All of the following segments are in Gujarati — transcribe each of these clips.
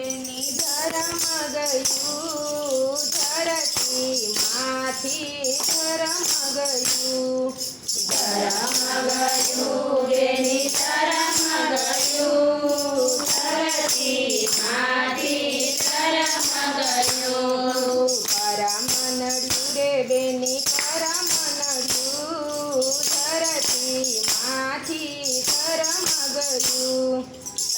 બેની ધરમ ગયું, ધરતી માથી ધરમ ગયું. ધરમ ગયું, જેની ધરમ ગયું, ધરતી માથી ધરમ ગયું. પરમ નડ્યું રે બેની, પરમ નડ્યું, ધરતી માથી ધરમ ગયું.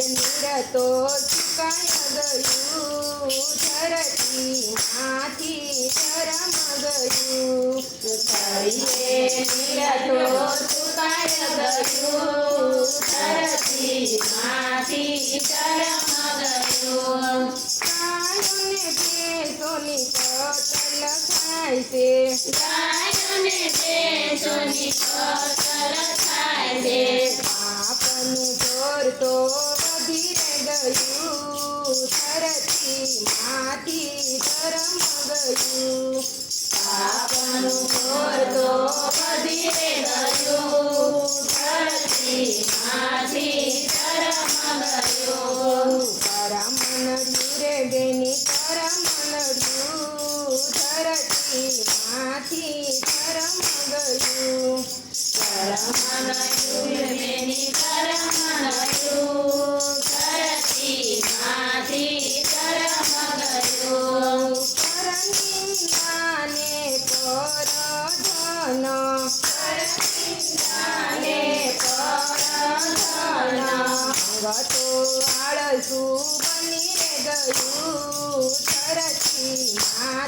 નિરતો ચુકાય ગયું ધરતી માંથી ધરમ ગયું કળીએ નિરતો ચુકાય ગયું ધરતી માંથી ધરમ ગયું ગાયોને ભેંસોની કતલ થાય છે ગાયોને ભેંસોની કતલ થાય છે પાપનું જોર તો વધી રે ગયું ધરતી માથી ધરમ ગયું પાપનું જોર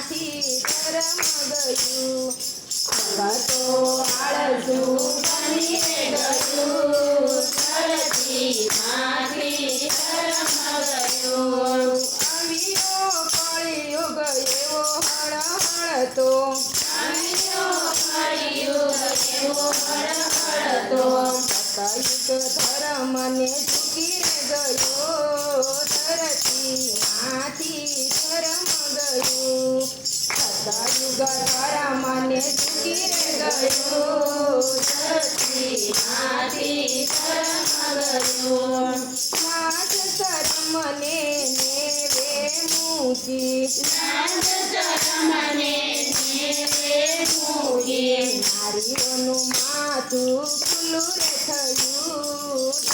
માંથી ગયું ગતો આળસુ બની ગયું ધરતી માંથી ગયું અવિયો કળિયુગ એવો હળહળતો ગયો ધરતી માંથી ધર્મ ગયું સતયુગ ધર્મને ઝૂકી રે ગયો ધરતી માંથી ધર્મ ગયું નાથ શરમને નેવે મૂકી નાથ શરમને નેવે મૂકી નારીઓનું માથું ખુલ્લું રે થયું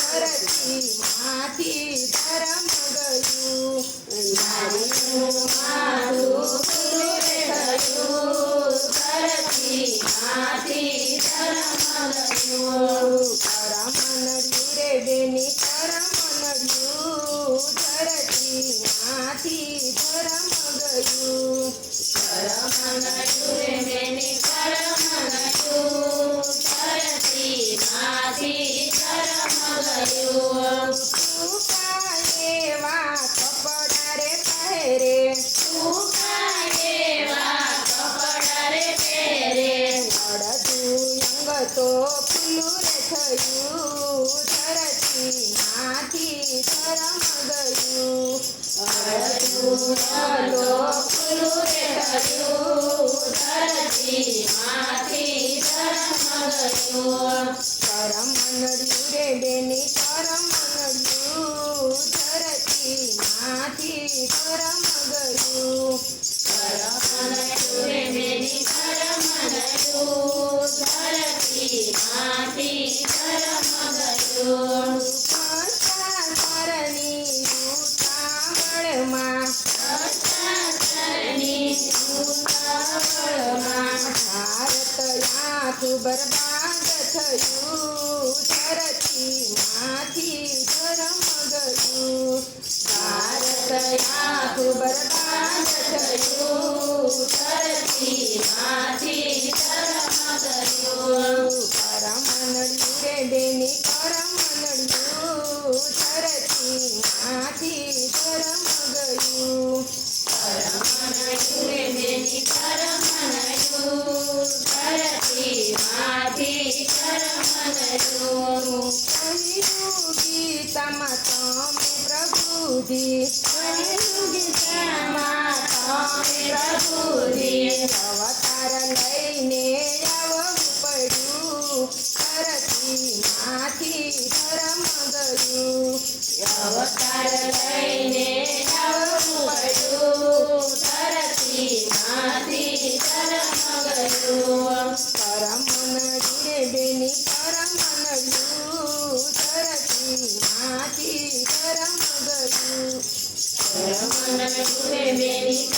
માંથી ધરમ ગયું કરમ નડ્યું રે બેની કરમ માંથી ધરમ ગયું અડધું અંગ તો ખુલ્લું રે થયું ધરતી માંથી ધરમ ગયું કરમ બરબાદ થયું ધરતી માંથી ધરમ ગયું ભારત આખું બરબાદ અવતાર લઈને આવવું પડ્યું ધરતી માંથી ધર્મ ગયું અવતાર લઈને આવવું પડ્યું ધરતીમાંથી ધર્મ ગયું કરમ નડીને કરમ નડ્યું ધરતી માંથી ધર્મ ગયું બેની